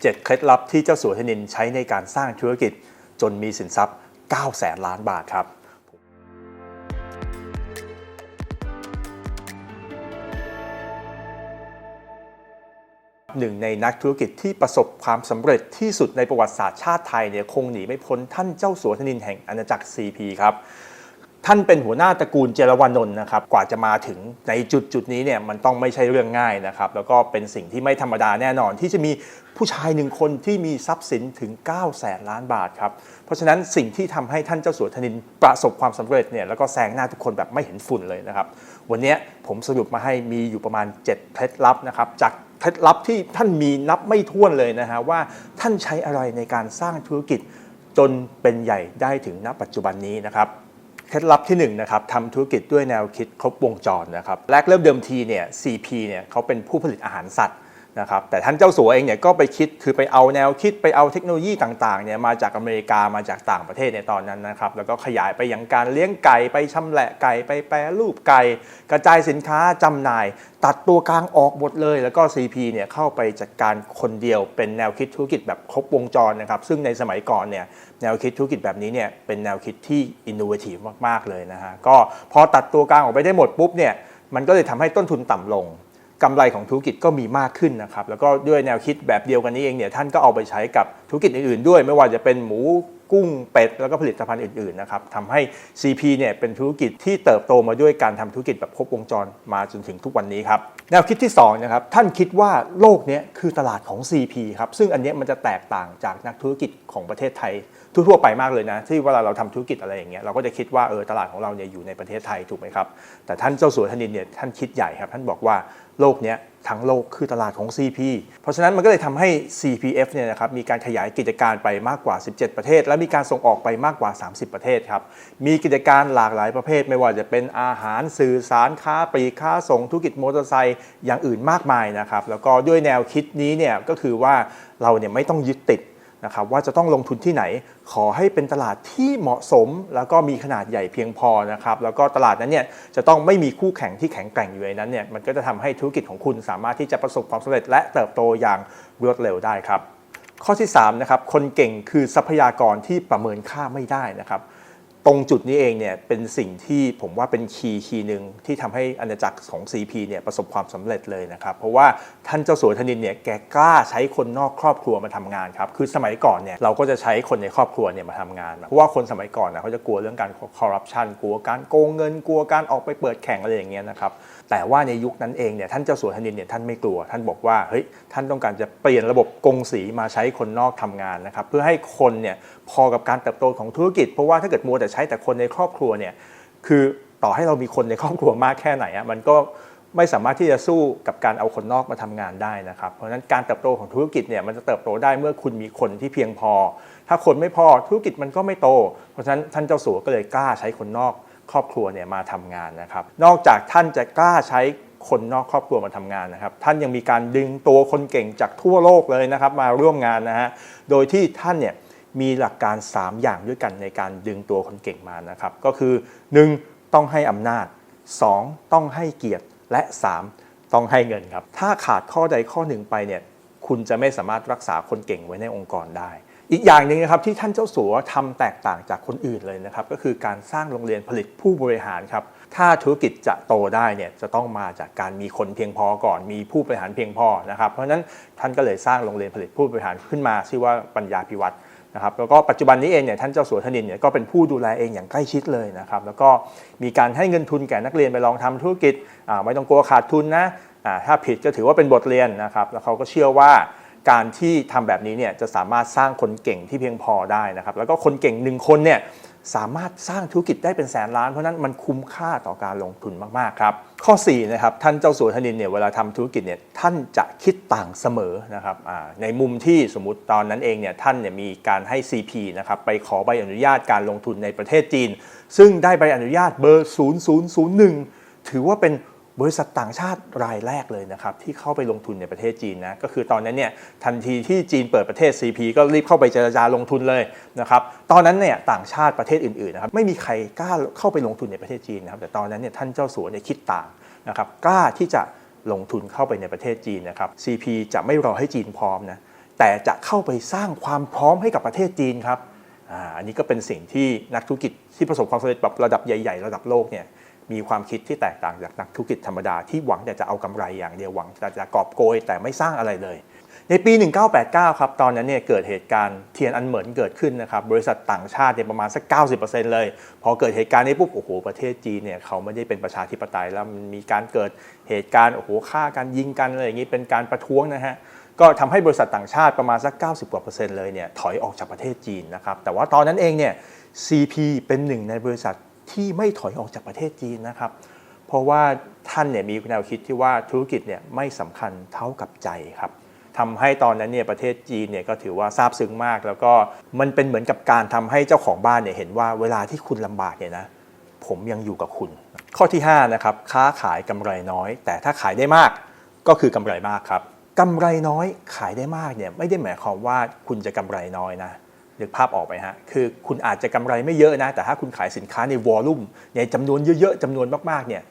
7 เคล็ดลับที่เจ้าสัวธนินใช้ในการสร้างธุรกิจ จนมีสินทรัพย์ 9 แสนล้านบาทครับหนึ่งในนักธุรกิจที่ประสบความสำเร็จที่สุดในประวัติศาสตร์ชาติไทยเนี่ยคงหนีไม่พ้นท่านเจ้าสัวธนินแห่งอาณาจักร CP ครับ ท่านเป็นหัวหน้าตระกูลเจรวานนท์นะครับกว่าจะมาถึงในจุดจุดนี้เนี่ยมันต้องไม่ใช่เรื่องง่ายนะครับแล้วก็เป็นสิ่งที่ไม่ธรรมดาแน่นอน ที่จะมีผู้ชายหนึ่งคนที่มีทรัพย์สินถึง9แสนล้านบาทครับเพราะฉะนั้นสิ่งที่ทำให้ท่านเจ้าสัวธนินประสบความสำเร็จเนี่ยแล้วก็แซงหน้าทุกคนแบบไม่เห็นฝุ่นเลยนะครับวันนี้ผมสรุปมาให้มีอยู่ประมาณ 7 เคล็ดลับนะครับจากเคล็ดลับที่ท่านมีนับไม่ถ้วนเลยนะฮะว่าท่านใช้อะไรในการสร้างธุรกิจจนเป็นใหญ่ได้ถึงณปัจจุบันนี้นะครับ เคล็ดลับที่1นงนะครับทำธุรกิจด้วยแนวคิดครบวงจรนะครับแรกเริ่มเดิมทีเนี่ย CP เนี่ยเขาเป็นผู้ผลิตอาหารสัตว์ นะครับแต่ท่านเจ้าสัวเองเนี่ยก็ไปคิดคือไปเอาแนวคิดไปเอาเทคโนโลยีต่างๆเนี่ยมาจากอเมริกามาจากต่างประเทศในตอนนั้นนะครับแล้วก็ขยายไปยังการเลี้ยงไก่ไปชำแหละไก่ไปแปรรูปไก่กระจายสินค้าจำหน่าย ตัดตัวกลางออกหมดเลย แล้วก็ CP เนี่ยเข้าไปจัดการคนเดียวเป็นแนวคิดธุรกิจแบบครบวงจรนะครับซึ่งในสมัยก่อนเนี่ยแนวคิดธุรกิจแบบนี้เนี่ยเป็นแนวคิดที่อินโนเวทีฟมากๆเลยนะฮะก็พอตัดตัวกลางออกไปได้หมดปุ๊บเนี่ยมันก็เลยทำให้ต้นทุนต่ำลง กำไรของธุรกิจก็มีมากขึ้นนะครับแล้วก็ด้วยแนวคิดแบบเดียวกันนี้เองเนี่ยท่านก็เอาไปใช้กับธุรกิจอื่นๆ ด้วยไม่ว่าจะเป็นหมูกุ้งเป็ด แล้วก็ผลิตภัณฑ์อื่นๆนะครับทำให้ CP เนี่ยเป็นธุรกิจที่เติบโตมาด้วยการทำธุรกิจแบบครบวงจรมาจนถึงทุกวันนี้ครับ แนวคิดที่2นะครับท่านคิดว่าโลกนี้คือตลาดของ CP ครับซึ่งอันนี้มันจะแตกต่างจากนักธุรกิจของประเทศไทย ทั่วๆไปมากเลยนะ ที่เวลาเราทำธุรกิจอะไรอย่างเงี้ยเราก็จะคิดว่าเออตลาดของเราเนี่ยอยู่ในประเทศไทยถูกไหมครับแต่ท่านเจ้าสัวธนินเนี่ยท่านคิดใหญ่ครับท่านบอกว่าโลกนี้ ทั้งโลกคือตลาดของ CP เพราะฉะนั้นมันก็เลยทำให้ CPF เนี่ยนะครับมีการขยายกิจการไปมากกว่า 17 ประเทศ และมีการส่งออกไปมากกว่า 30 ประเทศครับมีกิจการหลากหลายประเภท ไม่ว่าจะเป็นอาหารสื่อสารค้าปลีกค้าส่งธุรกิจมอเตอร์ไซค์อย่างอื่นมากมายนะครับแล้วก็ด้วยแนวคิดนี้เนี่ยก็คือว่าเราเนี่ยไม่ต้องยึดติด นะครับว่าจะต้องลงทุนที่ไหน ขอให้เป็นตลาดที่เหมาะสม แล้วก็มีขนาดใหญ่เพียงพอนะครับแล้วก็ตลาดนั้นเนี่ยจะต้องไม่มีคู่แข่งที่แข็งแกร่งอยู่ในนั้นเนี่ยมันก็จะทำให้ธุรกิจของคุณสามารถที่จะประสบความสำเร็จ และเติบโตอย่างรวดเร็วได้ครับข้อที่3นะครับคนเก่งคือทรัพยากรที่ประเมินค่าไม่ได้นะครับ ตรงจุดนี้เองเนี่ยเป็นสิ่งที่ผมว่าเป็นคีย์คีย์หนึ่งที่ทำให้อาณาจักรของ CP เนี่ยประสบความสำเร็จเลยนะครับ เพราะว่าท่านเจ้าสัวธนินเนี่ยแกกล้าใช้คนนอกครอบครัวมาทำงานครับคือสมัยก่อนเนี่ยเราก็จะใช้คนในครอบครัวเนี่ยมาทำงาน เพราะว่าคนสมัยก่อนนะเขาจะกลัวเรื่องการคอร์รัปชันกลัวการโกงเงินกลัวการออกไปเปิดแข่งอะไรอย่างเงี้ยนะครับ แต่ว่าในยุคนั้นเองเนี่ยท่านเจ้าสัวธนินเนี่ยท่านไม่กลัว ท่านบอกว่าเฮ้ยท่านต้องการจะเปลี่ยนระบบกงสีมาใช้คนนอกทำงานนะครับเพื่อให้คนเนี่ยพอกับการเติบโตของธุรกิจ เพราะว่าถ้าเกิดมัวแต่ใช้แต่คนในครอบครัวเนี่ยคือต่อให้เรามีคนในครอบครัวมากแค่ไหนอะมันก็ไม่สามารถที่จะสู้กับการเอาคนนอกมาทำงานได้นะครับ เพราะฉะนั้นการเติบโตของธุรกิจเนี่ยมันจะเติบโตได้เมื่อคุณมีคนที่เพียงพอ ถ้าคนไม่พอธุรกิจมันก็ไม่โต เพราะฉะนั้นท่านเจ้าสัวก็เลยกล้าใช้คนนอก ครอบครัวเนี่ยมาทำงานนะครับ นอกจากท่านจะกล้าใช้คนนอกครอบครัวมาทำงานนะครับ ท่านยังมีการดึงตัวคนเก่งจากทั่วโลกเลยนะครับ มาร่วมงานนะฮะโดยที่ท่านเนี่ยมีหลักการ 3 อย่างด้วยกันในการดึงตัวคนเก่งมานะครับ ก็คือ 1. ต้องให้อำนาจ 2. ต้องให้เกียรติและ 3. ต้องให้เงินครับ ถ้าขาดข้อใดข้อหนึ่งไปเนี่ยคุณจะไม่สามารถรักษาคนเก่งไว้ในองค์กรได้ อีกอย่างหนึ่งนะครับที่ท่านเจ้าสัวทำแตกต่างจากคนอื่นเลยนะครับก็คือการสร้างโรงเรียนผลิตผู้บริหารครับถ้าธุรกิจจะโตได้เนี่ยจะต้องมาจากการมีคนเพียงพอก่อนมีผู้บริหารเพียงพอนะครับเพราะฉะนั้นท่านก็เลยสร้างโรงเรียนผลิตผู้บริหารขึ้นมาชื่อว่าปัญญาพิวัตรนะครับแล้วก็ปัจจุบันนี้เองเนี่ยท่านเจ้าสัวธนินเนี่ยก็เป็นผู้ดูแลเองอย่างใกล้ชิดเลยนะครับแล้วก็มีการให้เงินทุนแก่นักเรียนไปลองทำธุรกิจไม่ต้องกลัวขาดทุนนะถ้าผิดก็ถือว่าเป็นบทเรียนนะครับแล้วเขาก็เชื่อว่า การที่ทำแบบนี้เนี่ยจะสามารถสร้างคนเก่งที่เพียงพอได้นะครับ แล้วก็คนเก่งหนึ่งคนเนี่ยสามารถสร้างธุรกิจได้เป็นแสนล้านเพราะนั้นมันคุ้มค่าต่อการลงทุนมากๆครับ ข้อ4นะครับท่านเจ้าสัวธนินเนี่ยเวลาทำธุรกิจเนี่ยท่านจะคิดต่างเสมอนะครับในมุมที่สมมติตอนนั้นเองเนี่ยท่านเนี่ยมีการให้ CP นะครับไปขอใบอนุญาตการลงทุนในประเทศจีน ซึ่งได้ใบอนุญาตเบอร์ 0001 ถือว่าเป็น บริษัทต่างชาติรายแรกเลยนะครับที่เข้าไปลงทุนในประเทศจีนนะก็คือตอนนั้นเนี่ยทันทีที่จีนเปิดประเทศ CP ก็รีบเข้าไปเจรจาลงทุนเลยนะครับตอนนั้นเนี่ยต่างชาติประเทศอื่นๆนะครับไม่มีใครกล้าเข้าไปลงทุนในประเทศจีนนะครับแต่ตอนนั้นเนี่ยท่านเจ้าสัวเนี่ยคิดต่างนะครับกล้าที่จะลงทุนเข้าไปในประเทศจีนนะครับ CP จะไม่รอให้จีนพร้อมนะแต่จะเข้าไปสร้างความพร้อมให้กับประเทศจีนครับอ่าอันนี้ก็เป็นสิ่งที่นักธุรกิจที่ประสบความสำเร็จแบบระดับใหญ่ ๆ ระดับโลกเนี่ย มีความคิดที่แตกต่างจากนักธุรกิจธรรมดาที่หวังแต่จะเอากำไรอย่างเดียวหวังแต่จะกอบโกยแต่ไม่สร้างอะไรเลย ในปี 1989 ครับตอนนั้นเนี่ยเกิดเหตุการณ์เทียนอันเหมินเกิดขึ้นนะครับบริษัทต่างชาติเนี่ยประมาณสัก 90%เลย พอเกิดเหตุการณ์นี้ปุ๊บโอ้โหประเทศจีนเนี่ยเขาไม่ได้เป็นประชาธิปไตยแล้วมันมีการเกิดเหตุการณ์โอ้โหฆ่ากันยิงกันอะไรอย่างนี้เป็นการประท้วงนะฮะก็ทำให้บริษัทต่างชาติประมาณสัก 90กว่าเปอร์เซ็นต์เลยเนี่ยถอยออกจากประเทศจีนนะครับแต่ว่าตอนนั้นเองเนี่ย CP เป็นหนึ่งในบริษัท ที่ไม่ถอยออกจากประเทศจีนนะครับ เพราะว่าท่านเนี่ยมีแนวคิดที่ว่าธุรกิจเนี่ยไม่สำคัญเท่ากับใจครับทำให้ตอนนั้นเนี่ยประเทศจีนเนี่ยก็ถือว่าซาบซึ้งมาก แล้วก็มันเป็นเหมือนกับการทำให้เจ้าของบ้านเนี่ยเห็นว่าเวลาที่คุณลำบากเนี่ยนะผมยังอยู่กับคุณ ข้อที่5นะครับค้าขายกำไรน้อย แต่ถ้าขายได้มากก็คือกำไรมากครับกำไรน้อยขายได้มากเนี่ยไม่ได้หมายความว่าคุณจะกำไรน้อยนะ นึกภาพออกไหมฮะ คือคุณอาจจะกำไรไม่เยอะนะ แต่ถ้าคุณขายสินค้าในวอลลุ่มในจำนวนเยอะๆจำนวนมากๆเนี่ย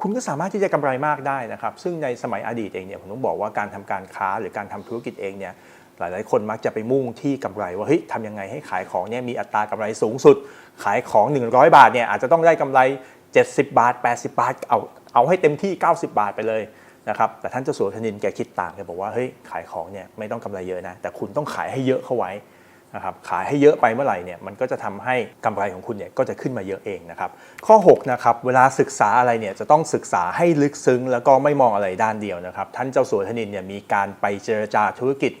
คุณก็สามารถที่จะกำไรมากได้นะครับ ซึ่งในสมัยอดีตเองเนี่ยผมต้องบอกว่าการทำการค้าหรือการทำธุรกิจเองเนี่ยหลาย ๆ คนมักจะไปมุ่งที่กำไรว่าเฮ้ยทำยังไงให้ขายของเนี่ยมีอัตรากำไรสูงสุด ขายของ 100 บาทเนี่ยอาจจะต้องได้กำไร 70 บาท 80 บาท เอาเอาให้เต็มที่ 90 บาทไปเลยนะครับแต่ท่านเจ้าสัวธนินแกคิดต่างแกบอกว่าเฮ้ยขายของเนี่ยไม่ต้องกำไรเยอะนะแต่คุณต้องขายให้เยอะเข้าไว้ นะครับขายให้เยอะไปเมื่อไหร่เนี่ยมันก็จะทำให้กำไรของคุณเนี่ยก็จะขึ้นมาเยอะเองนะครับข้อ6นะครับเวลาศึกษาอะไรเนี่ยจะต้องศึกษาให้ลึกซึ้ง แล้วก็ไม่มองอะไรด้านเดียวนะครับท่านเจ้าสัวธนินเนี่ยมีการไปเจรจาธุรกิจ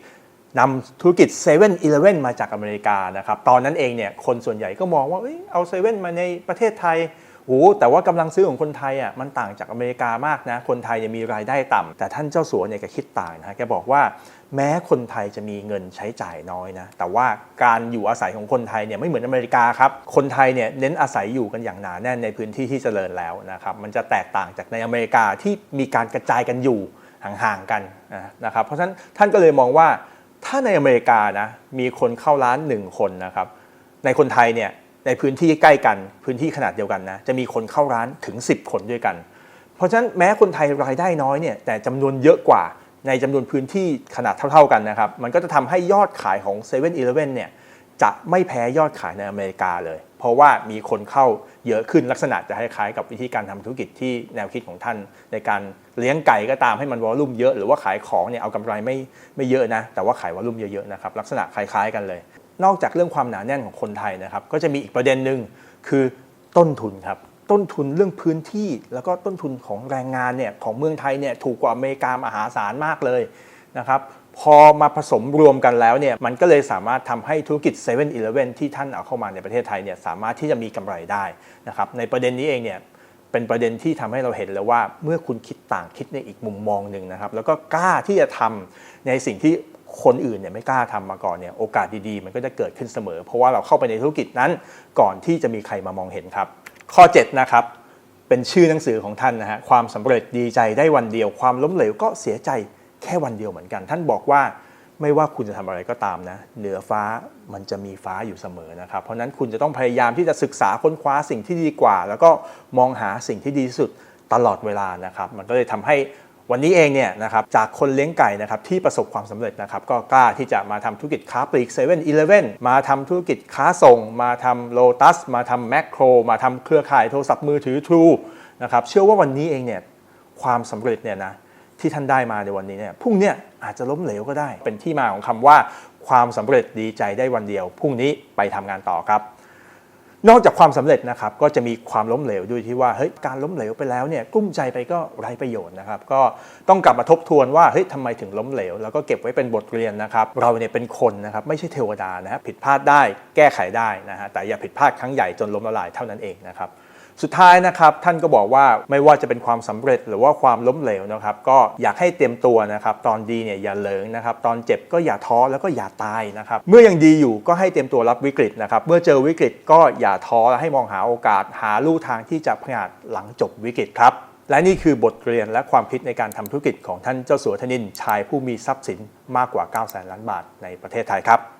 นำธุรกิจ7 e เ e ่ e อมาจากอเมริกานะครับตอนนั้นเองเนี่ยคนส่วนใหญ่ก็มองว่าเอ้เอาเซเว่นมาในประเทศไทยโอ้แต่ว่ากำลังซื้อของคนไทยอะมันต่างจากอเมริกามากนะคนไทยเนี่ยมีรายได้ต่ำแต่ท่านเจ้าสัวเนี่ยแกคิดต่างนะแกบอกว่า แม้คนไทยจะมีเงินใช้จ่ายน้อยนะ แต่ว่าการอยู่อาศัยของคนไทยเนี่ยไม่เหมือนอเมริกาครับ คนไทยเนี่ยเน้นอาศัยอยู่กันอย่างหนาแน่นในพื้นที่ที่เจริญแล้วนะครับ มันจะแตกต่างจากในอเมริกาที่มีการกระจายกันอยู่ห่างๆกันนะครับ เพราะฉะนั้นท่านก็เลยมองว่าถ้าในอเมริกานะมีคนเข้าร้าน 1 คนนะครับ ในคนไทยเนี่ยในพื้นที่ใกล้กันพื้นที่ขนาดเดียวกันนะจะมีคนเข้าร้านถึง 10 คนด้วยกัน เพราะฉะนั้นแม้คนไทยรายได้น้อยเนี่ยแต่จำนวนเยอะกว่า ในจำนวนพื้นที่ขนาดเท่าๆกันนะครับ มันก็จะทำให้ยอดขายของ7 e เ e ่ e อเนี่ยจะไม่แพ้ยอดขายในอเมริกาเลย เพราะว่ามีคนเข้าเยอะขึ้นลักษณะจะคล้ายๆกับวิธีการทำธุรกิจที่แนวคิดของท่าน ในการเลี้ยงไก่ก็ตามให้มันวอลลุ่มเยอะหรือว่าขายของเนี่ยเอากำไรไม่ไม่เยอะนะ แต่ว่าขายวอลลุ่มเยอะๆนะครับลักษณะคล้ายๆกันเลย นอกจากเรื่องความหนาแน่นของคนไทยนะครับก็จะมีอีกประเด็นหนึ่งคือต้นทุนครับ ต้นทุนเรื่องพื้นที่แล้วก็ต้นทุนของแรงงานเนี่ยของเมืองไทยเนี่ยถูกกว่าอเมริกามหาศาลมากเลยนะครับพอมาผสมรวมกันแล้วเนี่ยมันก็เลยสามารถทำให้ธุรกิจ7 e เ e ่ e ที่ท่านเอาเข้ามาในประเทศไทยเนี่ยสามารถที่จะมีกำไรได้นะครับในประเด็นนี้เองเนี่ยเป็นประเด็นที่ทำให้เราเห็นแล้วว่า เมื่อคุณคิดต่างคิดในอีกมุมมองหนึ่งนะครับแล้วก็กล้าที่จะทำในสิ่งที่คนอื่นเนี่ยไม่กล้าทำมาก่อนเนี่ยโอกาสดีๆ มันก็จะเกิดขึ้นเสมอ เพราะว่าเราเข้าไปในธุรกิจนั้นก่อนที่จะมีใครมามองเห็นครับ ข้อ 7 นะครับ เป็นชื่อหนังสือของท่านนะฮะความสำเร็จดีใจได้วันเดียว ความล้มเหลวก็เสียใจแค่วันเดียวเหมือนกัน ท่านบอกว่าไม่ว่าคุณจะทำอะไรก็ตามนะ เหนือฟ้ามันจะมีฟ้าอยู่เสมอนะครับ เพราะนั้นคุณจะต้องพยายามที่จะศึกษาค้นคว้าสิ่งที่ดีกว่า แล้วก็มองหาสิ่งที่ดีที่สุดตลอดเวลานะครับ มันก็เลยทำให้ วันนี้เองเนี่ยนะครับจากคนเลี้ยงไก่นะครับที่ประสบความสำเร็จนะครับก็กล้าที่จะมาทำธุรกิจค้าปลีกเซเว่นอีเลฟเว่นมาทำธุรกิจค้าส่ง มาทำโลตัสมาทำแมคโคร มาทำเครือข่ายโทรศัพท์มือถือทรูนะครับเชื่อว่าวันนี้เองเนี่ยความสำเร็จเนี่ยนะที่ท่านได้มาในวันนี้เนี่ยพรุ่งเนี้อาจจะล้มเหลวก็ได้ เป็นที่มาของคำว่าความสำเร็จดีใจได้วันเดียวพรุ่งนี้ไปทำงานต่อครับ นอกจากความสำเร็จนะครับก็จะมีความล้มเหลวด้วยที่ว่าเฮ้ยการล้มเหลวไปแล้วเนี่ยกุ้มใจไปก็ไร้ประโยชน์นะครับก็ต้องกลับมาทบทวนว่าเฮ้ยทำไมถึงล้มเหลว แล้วก็เก็บไว้เป็นบทเรียนนะครับเราเนี่ยเป็นคนนะครับไม่ใช่เทวดานะฮะผิดพลาดได้แก้ไขได้นะฮะแต่อย่าผิดพลาดครั้งใหญ่จนล้มละลายเท่านั้นเองนะครับ สุดท้ายนะครับท่านก็บอกว่าไม่ว่าจะเป็นความสำเร็จหรือว่าความล้มเหลวนะครับก็อยากให้เตรียมตัวนะครับตอนดีเนี่ยอย่าเหลิงนะครับตอนเจ็บก็อย่าท้อแล้วก็อย่าตายนะครับเมื่อยังดีอยู่ก็ให้เตรียมตัวรับวิกฤตนะครับเมื่อเจอวิกฤตก็อย่าท้อและให้มองหาโอกาส หาลู่ทางที่จะพงาดหลังจบวิกฤตครับและนี่คือบทเรียนและความคิดในการทำธุรกิจของท่านเจ้าสัวธนิน ชายผู้มีทรัพย์สินมากกว่า 9 0 0 0 0ล้านบาทในประเทศไทยครับ